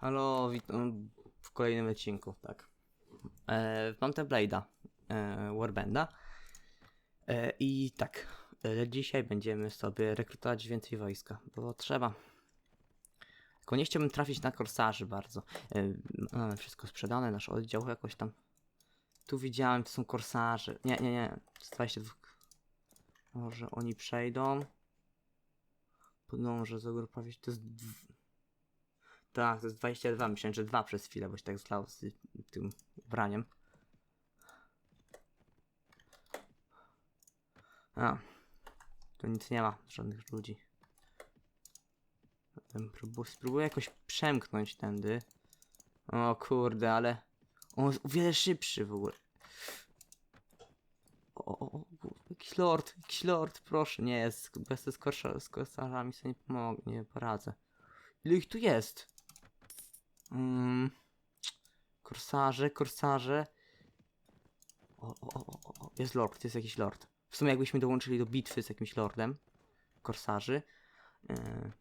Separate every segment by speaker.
Speaker 1: Halo, witam w kolejnym odcinku, tak. E, mam te Blade'a, e, Warbanda. E, I tak, e, dzisiaj będziemy sobie rekrutować więcej wojska, bo trzeba. Tylko nie chciałbym trafić na korsarzy bardzo. E, mamy wszystko sprzedane, nasz oddział jakoś tam. Tu widziałem, to są korsarze. Nie, nie, nie, to jest 22. Może oni przejdą. Podążę zagrupować, to jest... tak, to jest 22. Myślałem, że 2 przez chwilę, bo się tak zlał z tym ubraniem. A, tu nic nie ma, żadnych ludzi. Spróbuję jakoś przemknąć tędy. O kurde, ale on jest o wiele szybszy w ogóle. O, o, o, jakiś lord, jakiś lord, proszę, nie bez z, korsza, z korsarzami sobie nie pomogę, nie poradzę. Ile ich tu jest? Mm, korsarze, korsarze. O, o, o, o, o, jest lord, jest jakiś lord. W sumie jakbyśmy dołączyli do bitwy z jakimś lordem korsarzy. Yy,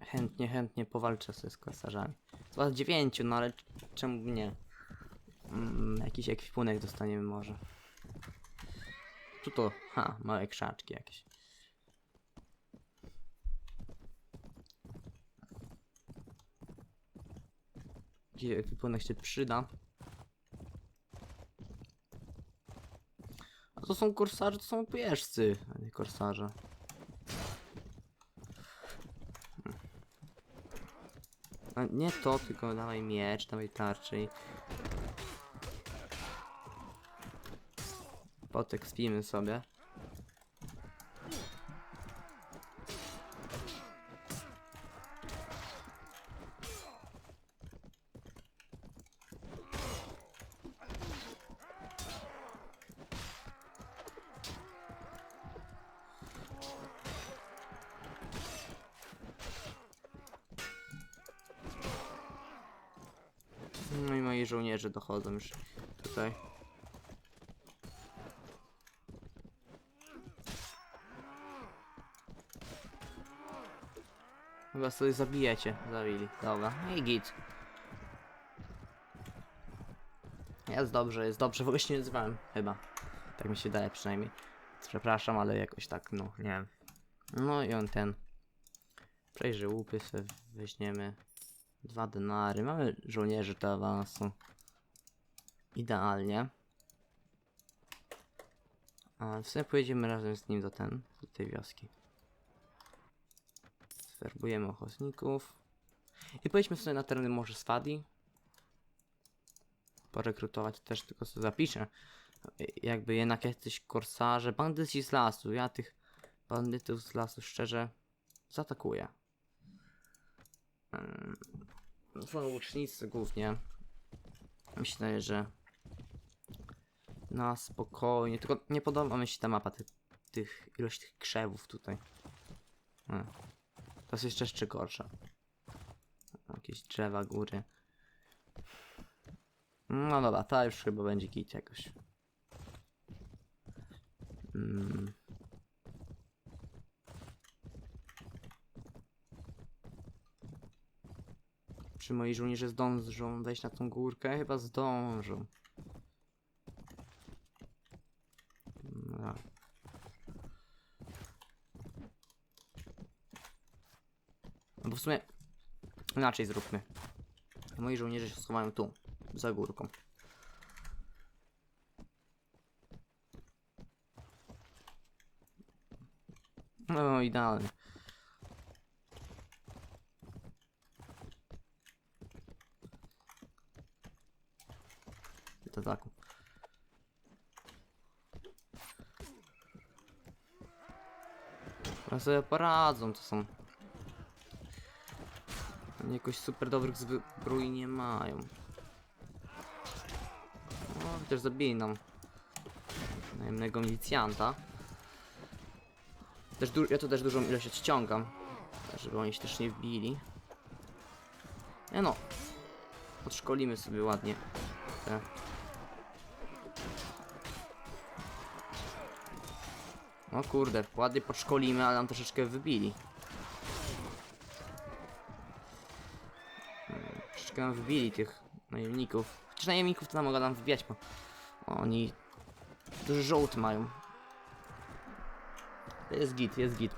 Speaker 1: chętnie, chętnie powalczę sobie z korsarzami. Chyba dziewięciu, no ale czemu nie? Mm, jakiś ekwipunek dostaniemy może. Co to? Ha, małe krzaczki jakieś. Gdzie ekwipunek się przyda. A to są korsarze, to są pieżcy, a nie korsarze. A nie to, tylko dawaj miecz, dawaj tarczy. Potek spimy sobie. No i moi żołnierze dochodzą już tutaj. Chyba sobie zabijecie. Zabili. Dobra. I git. Jest dobrze, jest dobrze. W ogóle się nie odzywałem. Chyba. Tak mi się daje przynajmniej. Przepraszam, ale jakoś tak, no, nie wiem. No i on ten. Przejrzy łupy sobie weźmiemy. Dwa denary. Mamy żołnierzy do awansu. Idealnie. A w sumie pojedziemy razem z nim do ten, do tej wioski. Zwerbujemy ochotników. I pojedźmy sobie na tereny Morze Swadi. Porekrutować też, tylko sobie zapiszę. Jakby jednak jacyś korsarze, bandyci z lasu. Ja tych bandytów z lasu szczerze zaatakuję. Ym, Są łucznicy głównie. Wydaje, że na spokojnie. Tylko nie podoba mi się ta mapa tych, tych ilość tych krzewów tutaj. E. To jest jeszcze jeszcze gorsza. Jakieś drzewa, góry. No dobra, ta już chyba będzie git jakoś. Czy moi żołnierze zdążą wejść na tą górkę? Chyba zdążą. No. Bo w sumie inaczej zróbmy. Moi żołnierze się schowają tu, za górką. No idealnie. Tak. Ale sobie poradzą, to są. Oni jakoś super dobrych zbrój nie mają. No, też zabili nam najemnego milicjanta. Też ja tu też dużą ilość odciągam, żeby oni się też nie wbili. Nie no, podszkolimy sobie ładnie te No kurde, ładnie podszkolimy, ale nam troszeczkę wybili. Troszeczkę nam wbili tych najemników. Chociaż najemników to nam mogą nam wbijać, bo oni duży żołd mają. Jest git, jest git.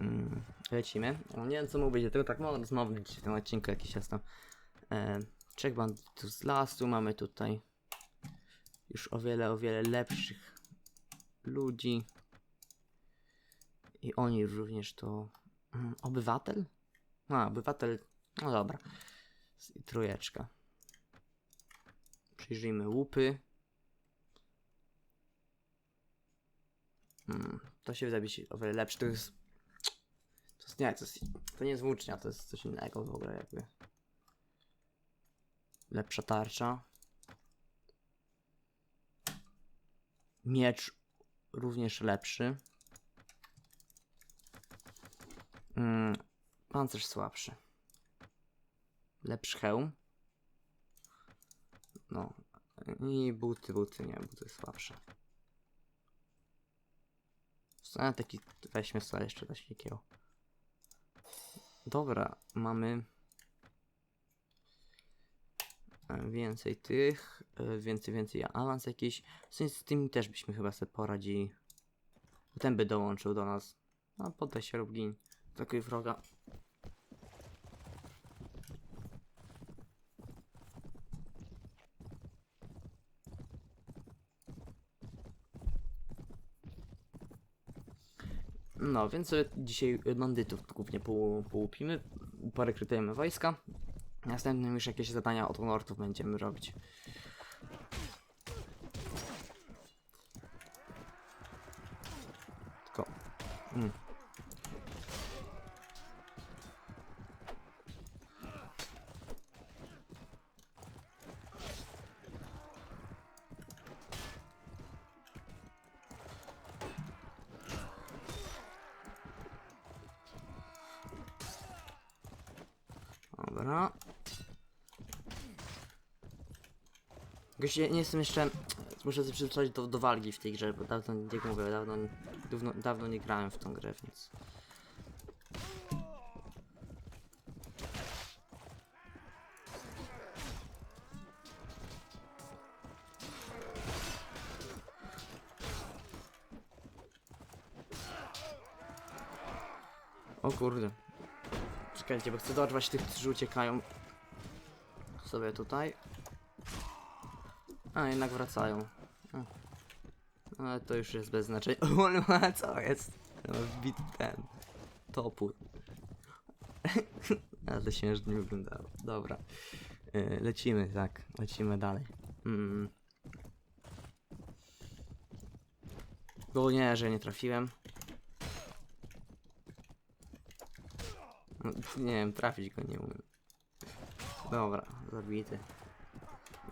Speaker 1: Mm, lecimy. O, nie wiem co mówić, tylko tak mało rozmowy dzisiaj w tym odcinku jakiś tam. E, trzech bandytów z lasu mamy tutaj. Już o wiele, o wiele lepszych ludzi. I oni również to... Mm, obywatel? A, obywatel... No dobra. Trójeczka. Przyjrzyjmy łupy. Mm, to się wydaje być o wiele lepsze. To jest. To jest nie, to, jest, to nie jest włócznia, to jest coś innego w ogóle jakby. Lepsza tarcza. Miecz również lepszy. Mm, pancerz słabszy. Lepszy hełm. No. I buty, buty, nie, buty słabsze. A taki, weźmy sobie jeszcze coś takiego. Dobra, mamy więcej tych, e, więcej, więcej awans jakiś. W sensie z tymi też byśmy chyba sobie poradzili. Ten by dołączył do nas. No, poddaj się Rubgin. Takiej wroga. No, więc dzisiaj bandytów głównie połupimy, porekrutujemy wojska. Następnym już jakieś zadania od honortów będziemy robić. Tylko... Mm. Dobra. Goś, ja nie jestem jeszcze... Muszę się przyzwyczaić do, do walki w tej grze, bo dawno, jak mówię, dawno, dawno, dawno nie grałem w tą grę, więc... O kurde. Czekajcie, bo chcę dorwać tych, którzy uciekają. Sobie tutaj. A, jednak wracają. A. Ale to już jest bez znaczenia. No, co jest? No, wbit ten. Topór. Ale to śmiesznie wyglądało. Dobra. Yy, lecimy, tak. Lecimy dalej. Mm. Bo nie, że nie trafiłem. No, nie wiem, trafić go nie umiem. Dobra, zabity.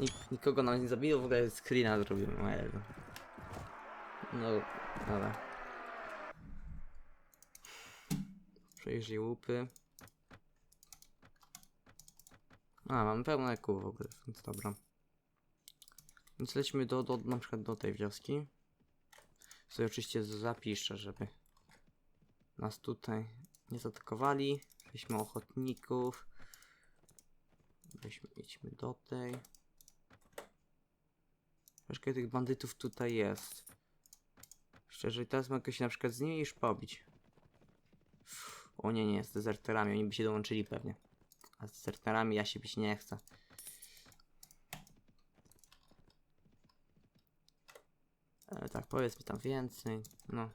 Speaker 1: Nik nikogo nawet nie zabiło, w ogóle screena zrobiłem. No, dobra. Przejrzyj łupy. A, mamy pełne kół w ogóle, więc dobra. Więc lećmy do, do, na przykład do tej wioski. Sobie oczywiście zapiszę, żeby nas tutaj nie zaatakowali. Weźmy ochotników. Weźmy, idźmy do tej. Troszkę tych bandytów tutaj jest. Szczerze, teraz mogę się na przykład z nimi już pobić. O nie, nie, z dezerterami, oni by się dołączyli pewnie. A z dezerterami ja się bić nie chcę. E, tak, powiedzmy tam więcej. No.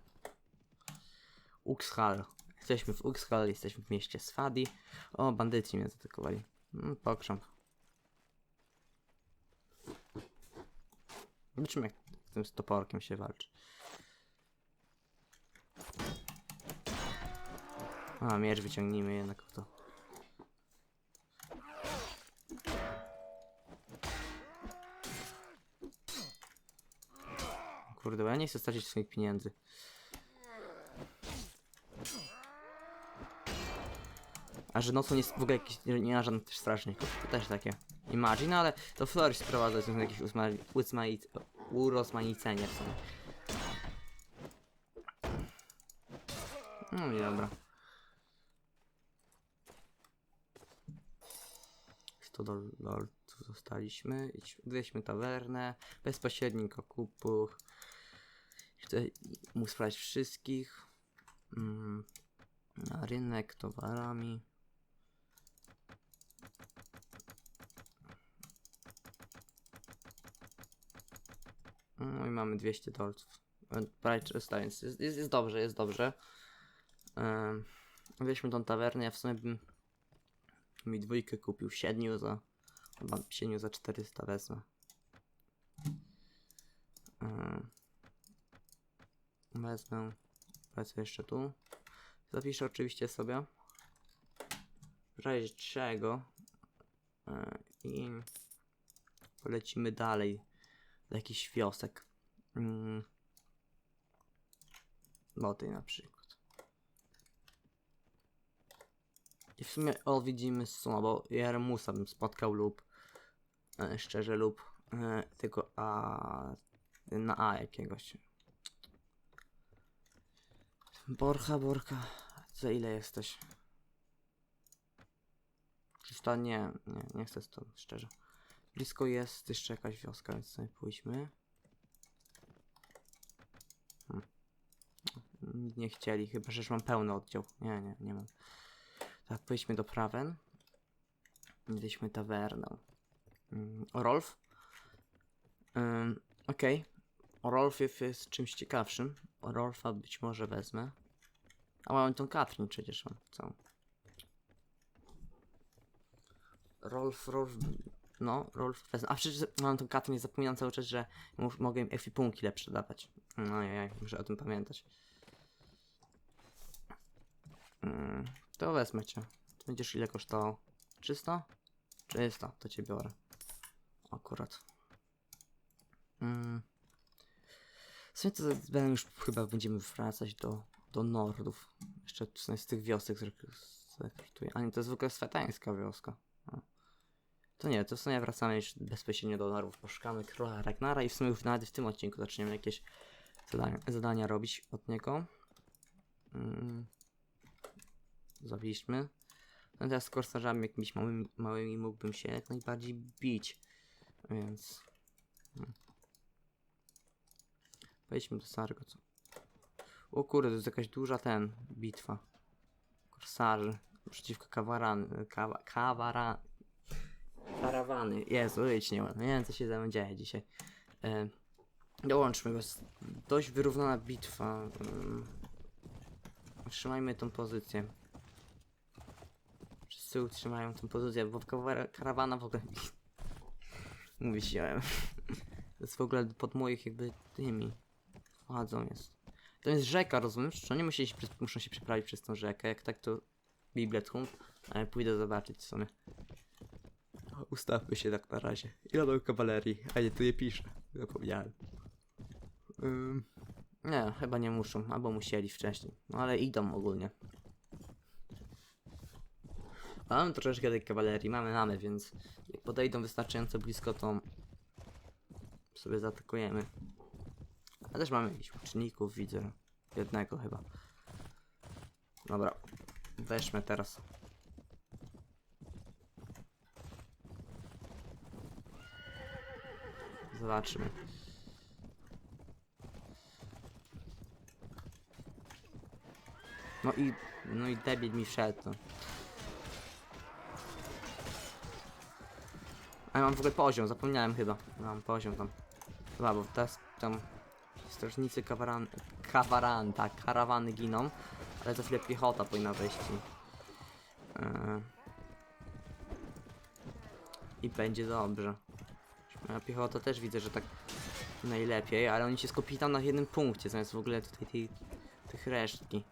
Speaker 1: Uxhal. Jesteśmy w Uxhal, jesteśmy w mieście Swadi. O, bandyci mnie zaatakowali. Mm, pokrząp. Zobaczymy jak z tym stoporkiem się walczy. A, miecz wyciągnijmy jednak w to. Kurde, bo ja nie chcę stracić swoich pieniędzy. A że nocą jest w ogóle jakiś, nie ma żadnych też strażników. To też takie. Imagine, ale to Floris sprowadza są jakieś uzma- uzmaic- urozmaicenie w sumie. No i dobra. 100 dol- dolców dostaliśmy. Idź- Weźmy tawernę. Bezpośrednich okupów. Chcę mu sprawdzić wszystkich. Mm, na rynek towarami. No i mamy 200 dolców. E, Prawie 300, więc jest, jest, jest dobrze, jest dobrze. Um, weźmy tą tawernę, ja w sumie bym mi dwójkę kupił, siedmiu za chyba siedmiu za 400 wezmę. Em, wezmę, lecę jeszcze tu. Zapiszę oczywiście sobie. W razie czego e, i polecimy dalej do jakichś wiosek. Mm. Tej na przykład. I w sumie odwiedzimy Suma, bo Jermusa bym spotkał lub e, szczerze lub e, tego A na A jakiegoś. Borcha, Borcha, za ile jesteś? 300? Nie, nie, nie chcę stąd, szczerze. Blisko jest jeszcze jakaś wioska, więc sobie pójdźmy. Hmm. Nie chcieli, chyba że mam pełny oddział. Nie, nie, nie mam. Tak, pójdźmy do Prawen. Weźmy tawernę. Mm, Rolf. Ym, Okej. O Rolfie jest czymś ciekawszym. Rolfa być może wezmę. A mam tą Katrin przecież mam całą. Rolf, Rolf. No, Rolf wezmę. A przecież mam tą Katrin, zapominam cały czas, że mogę im ekwipunki lepsze dawać. No ja muszę o tym pamiętać. Mm, to wezmę cię. Będziesz ile kosztował? 300? 300, to cię biorę. Akurat. Mm. W sumie to będę już chyba będziemy wracać do, do Nordów. Jeszcze z tych wiosek zrek- zrekrutuję. A nie, to jest w swetańska wioska. To nie, to w sumie wracamy już bezpośrednio do Nordów. Poszukamy króla Ragnara i w sumie już nawet w tym odcinku zaczniemy jakieś zadania, zadania robić od niego. Mm. Zabiliśmy. No teraz z korsarzami jakimiś małymi, małymi mógłbym się jak najbardziej bić. Więc... Hmm. Wejdźmy do Sargo, co? O kurde, to jest jakaś duża ten, bitwa. Korsarzy przeciwko kawaran... Kawa, kawara... Karawany. Jezu, wyjdź nie, nie wiem co się ze dzieje dzisiaj. E, dołączmy go. Dość wyrównana bitwa. Mm. Trzymajmy tą pozycję. Wszyscy utrzymają tę pozycję, bo karawana w ogóle... Mówiłem. To jest w ogóle pod moich jakby tymi władzą jest. To jest rzeka, rozumiesz? Czy oni musieli się, muszą się przeprawić przez tą rzekę? Jak tak to Bibletum, ale pójdę zobaczyć w sumie. Ustawmy się tak na razie. Mam kawalerii? A nie, tu je piszę. Zapomniałem. Ym, nie, chyba nie muszą, albo musieli wcześniej. No ale idą ogólnie. Mamy troszeczkę tej kawalerii, mamy, mamy, więc jak podejdą wystarczająco blisko, to sobie zaatakujemy. A też mamy jakichś łuczników, widzę. Jednego chyba. Dobra, weźmy teraz. Zobaczymy. No i, no i debil mi wszedł. No. A ja mam w ogóle poziom, zapomniałem chyba. Mam poziom tam. Chyba, bo teraz tam strażnicy kawaran, kawaranta, karawany giną, ale za chwilę piechota powinna wejść e, i będzie dobrze. Moja piechota też widzę, że tak najlepiej, ale oni się skupili tam na jednym punkcie, zamiast w ogóle tutaj tej, tych resztki.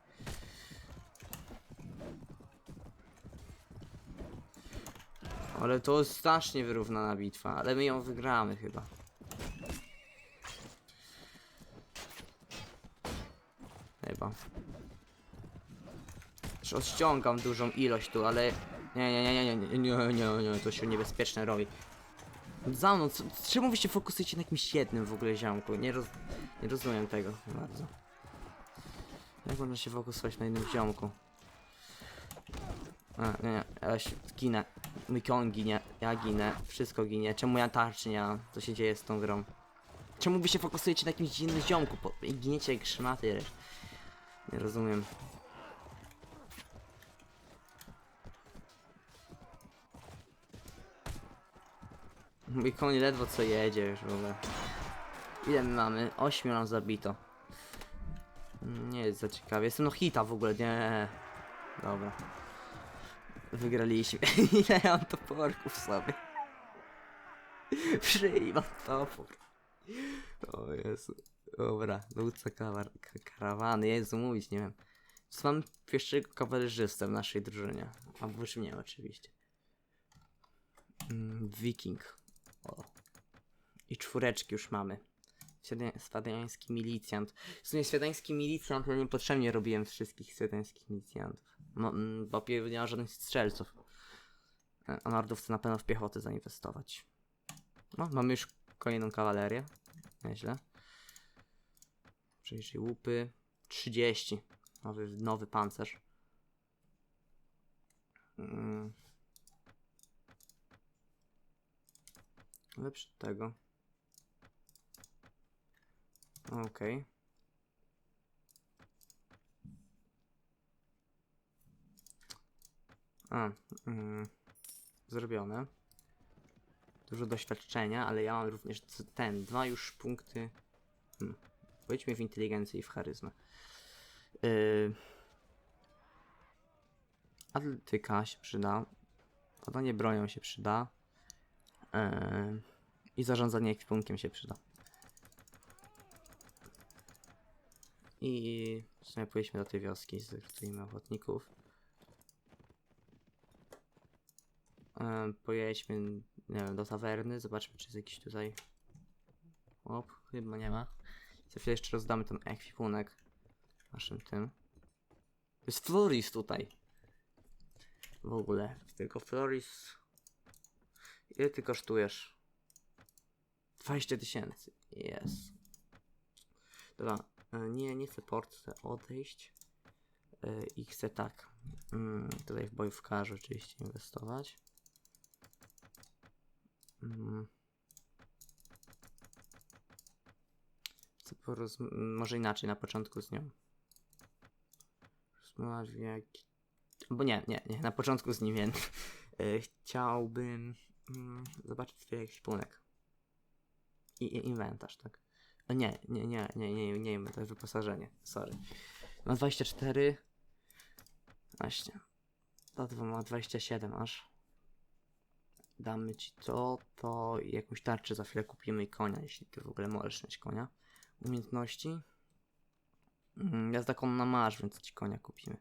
Speaker 1: Ale to jest strasznie wyrównana bitwa, ale my ją wygramy chyba. Chyba. Już odściągam dużą ilość tu, ale... Nie, nie, nie, nie, nie, nie, nie, nie, to się niebezpieczne robi. Za mną, czemu wy się fokusujecie na jakimś jednym w ogóle ziomku? Nie, roz, nie rozumiem tego bardzo. Jak można się fokusować na jednym ziomku? A, nie, ja się zginę. Mój koń ginie, ja ginę, wszystko ginie. Czemu ja tarczy nie? Co się dzieje z tą grą? Czemu wy się fokusujecie na jakimś innym ziomku po, giniecie jak szmaty? Nie rozumiem. Mój koń ledwo co jedzie już w ogóle. Ile my mamy? Ośmiu nam zabito. Nie jest za ciekawie. Jestem no hita w ogóle, nie. Dobra. Wygraliśmy. Ile ja mam toporków sobie? Przyjmam topór. O Jezu. Dobra, dowódca kawar- ka- karawany, Jezu, mówić nie wiem. Mam pierwszego kawalerzystę w naszej drużynie. A już mnie oczywiście. Mm, Wiking. O. I czwóreczki już mamy. Świadania- Swiadański milicjant. W sumie swiadański milicjant, ja niepotrzebnie robiłem wszystkich swiadańskich milicjantów. No, mm, bo nie ma żadnych strzelców. E, A Nordów chce na pewno w piechotę zainwestować. No, mamy już kolejną kawalerię. Nieźle. Przejrzyj łupy. 30. Nowy, nowy pancerz. Mm. Lepszy tego. Okej. A, mm, zrobione. Dużo doświadczenia, ale ja mam również ten, dwa już punkty. Hmm. Pojdźmy w inteligencję i w charyzmę. Yy, atletyka się przyda. Podanie bronią się przyda. Yy, I zarządzanie ekwipunkiem się przyda. I w sumie pojedźmy do tej wioski, zrekrutujmy ochotników. Em, pojedźmy, nie wiem, do tawerny, zobaczmy czy jest jakiś tutaj... Op, chyba nie ma. Za chwilę jeszcze rozdamy ten ekwipunek naszym tym. Jest Floris tutaj. W ogóle, tylko Floris... Ile ty kosztujesz? 20 tysięcy. Jest. Dobra, e, nie, nie chcę port, chcę odejść. E, I chcę tak. Mm, tutaj w bojówkarze oczywiście inwestować. Mm. Chcę Może inaczej na początku z nią. Rozmawiać. Bo nie, nie, nie, na początku z nim nie. E, Chciałbym mm, zobaczyć swój ekwipunek. I, I inwentarz, tak? A nie, nie, nie, nie, nie, nie, nie, to jest wyposażenie, sorry. Ma 24. Właśnie. To dwa ma 27 aż. Damy ci to, to jakąś tarczę za chwilę kupimy i konia, jeśli ty w ogóle możesz mieć konia. Umiejętności. Mm, Jazda konna masz, więc ci konia kupimy.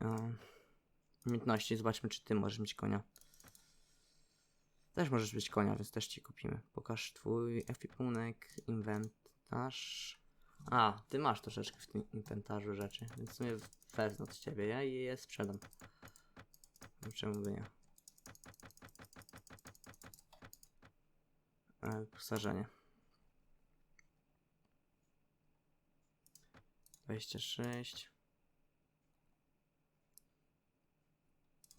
Speaker 1: Um, umiejętności, zobaczmy czy ty możesz mieć konia. Też możesz być konia, więc też ci kupimy. Pokaż twój ekwipunek, inwentarz. A, ty masz troszeczkę w tym inwentarzu rzeczy, więc w sumie wezmę od ciebie, ja i je sprzedam. Czemu by nie? E, Wyposażenie. 26.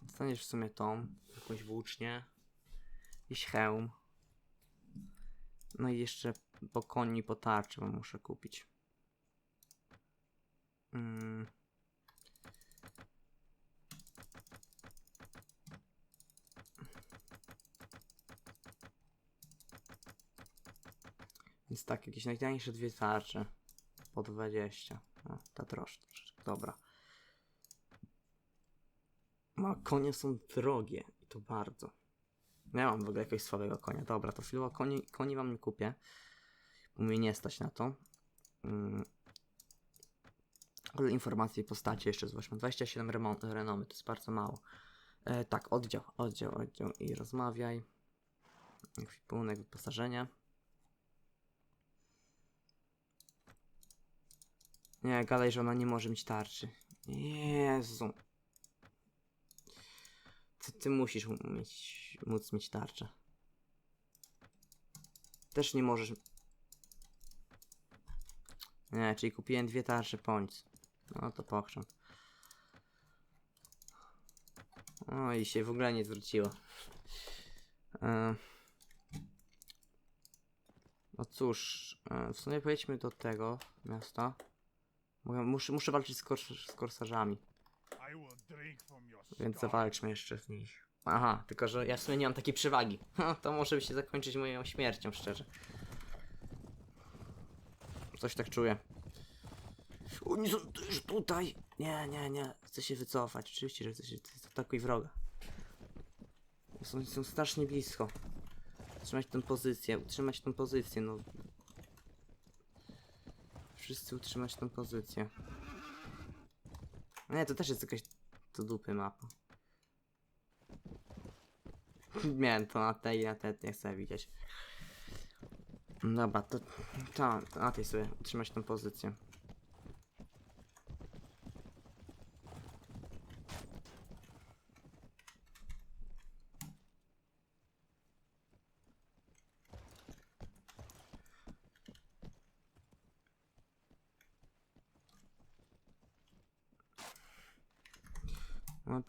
Speaker 1: Dostaniesz w sumie tą, jakąś włócznię. Jakiś hełm. No i jeszcze po koni po tarczy wam muszę kupić. Mm. Więc tak, jakieś najtańsze dwie tarcze. Po 20. O, ta troszkę. Dobra. No, konie są drogie. I to bardzo. Nie mam w ogóle jakiegoś słabego konia. Dobra, to chwilowo koni, koni wam nie kupię. Bo nie stać na to. Mm. Ale informacje i postacie jeszcze zobaczmy. 27 remo- renomy, to jest bardzo mało. E, tak, oddział, oddział, oddział i rozmawiaj. Ekwipunek, wyposażenie. Nie, gadaj, że ona nie może mieć tarczy. Jezu. Ty, ty musisz mieć, móc mieć tarczę. Też nie możesz. Nie, czyli kupiłem dwie tarcze pońc. No to pochrzam. O, i się w ogóle nie zwróciło. E, No cóż, e, w sumie pojedźmy do tego miasta. Muszę, muszę walczyć z, kors z korsarzami, Więc zawalczmy jeszcze z nich. Aha, tylko że ja w sumie nie mam takiej przewagi. To może by się zakończyć moją śmiercią, szczerze. Coś tak czuję. Oni są już tutaj. Nie, nie, nie. Chcę się wycofać. Oczywiście, że chcę się atakuj wroga. Są, są strasznie blisko. Utrzymać tę pozycję, utrzymać tę pozycję, no. Wszyscy utrzymać tę pozycję. Nie, to też jest jakaś do dupy mapa. Miałem to na tej i na tej, nie chcę widzieć. Dobra, to, to, to na tej sobie utrzymać tę pozycję.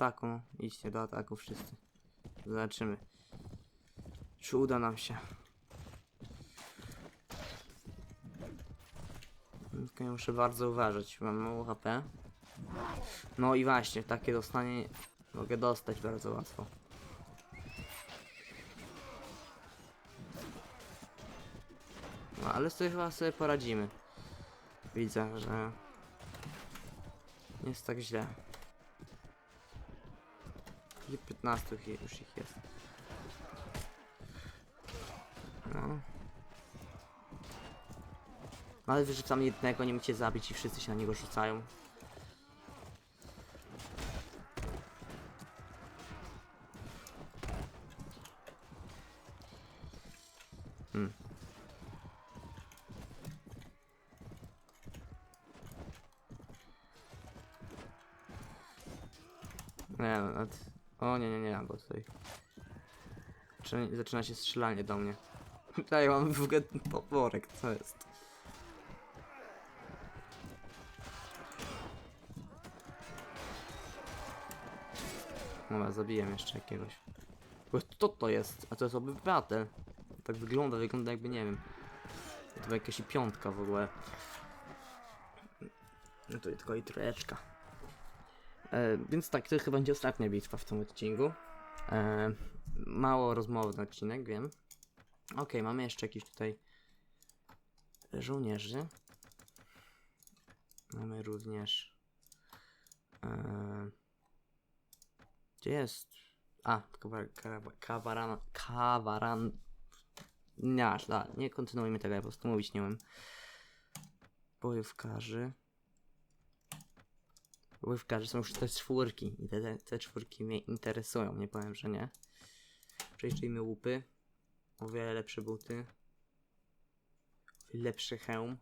Speaker 1: No, idźcie do ataku wszyscy. Zobaczymy. Czy uda nam się. Tylko muszę bardzo uważać, mam mało HP. No i właśnie, takie dostanie mogę dostać bardzo łatwo. No ale sobie chyba sobie poradzimy. Widzę, że nie jest tak źle. Gdzie 15 ich- już ich jest. No. Ale wyrzucam jednego, nie chcecie zabić i wszyscy się na niego rzucają. Hmm. Nie, no, nawet... O nie, nie, nie, bo tutaj... Zaczyna, zaczyna się strzelanie do mnie. Tutaj mam w ogóle poworek, co jest? Dobra, zabiję jeszcze jakiegoś. Co to jest? A to jest obywatel. Tak wygląda, wygląda jakby nie wiem. To była jakaś piątka w ogóle. No to tylko i trójeczka. E, więc tak, to chyba będzie ostatnia bitwa w tym odcinku. E, mało rozmowny odcinek, wiem. Okej, mamy jeszcze jakiś tutaj żołnierzy. Mamy również. E, gdzie jest? A, kawa- kawa- kawaran. Kawaran. Nie, nie kontynuujmy tego, ja po prostu mówić nie wiem. Bojówkarzy. Bojówkarzy są już te czwórki i te, te, czwórki mnie interesują, nie powiem, że nie. Przejrzyjmy łupy. O wiele lepsze buty. Lepszy hełm.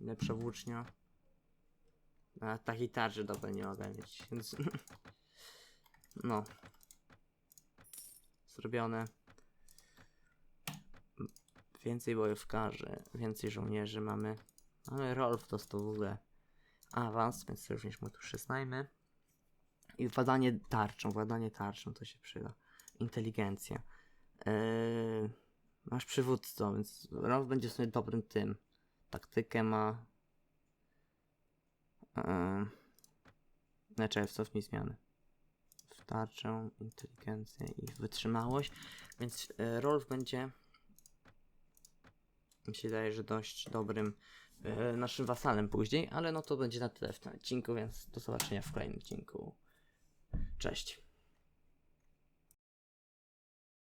Speaker 1: Lepsza włócznia. A takiej tarczy dobra nie mogę mieć, więc... No. Zrobione. Więcej bojówkarzy, więcej żołnierzy mamy. Mamy Rolf dostał w ogóle awans, więc również mu tu przyznajmy. I władanie tarczą, władanie tarczą to się przyda. Inteligencja. Yy, masz przywództwo, więc Rolf będzie sobie dobrym tym. Taktykę ma. Yy, znaczy, cofnij zmiany. W tarczę, inteligencję i wytrzymałość. Więc yy, Rolf będzie mi się wydaje, że dość dobrym e, naszym wasalem później, ale no to będzie na tyle w tym odcinku, więc do zobaczenia w kolejnym odcinku. Cześć.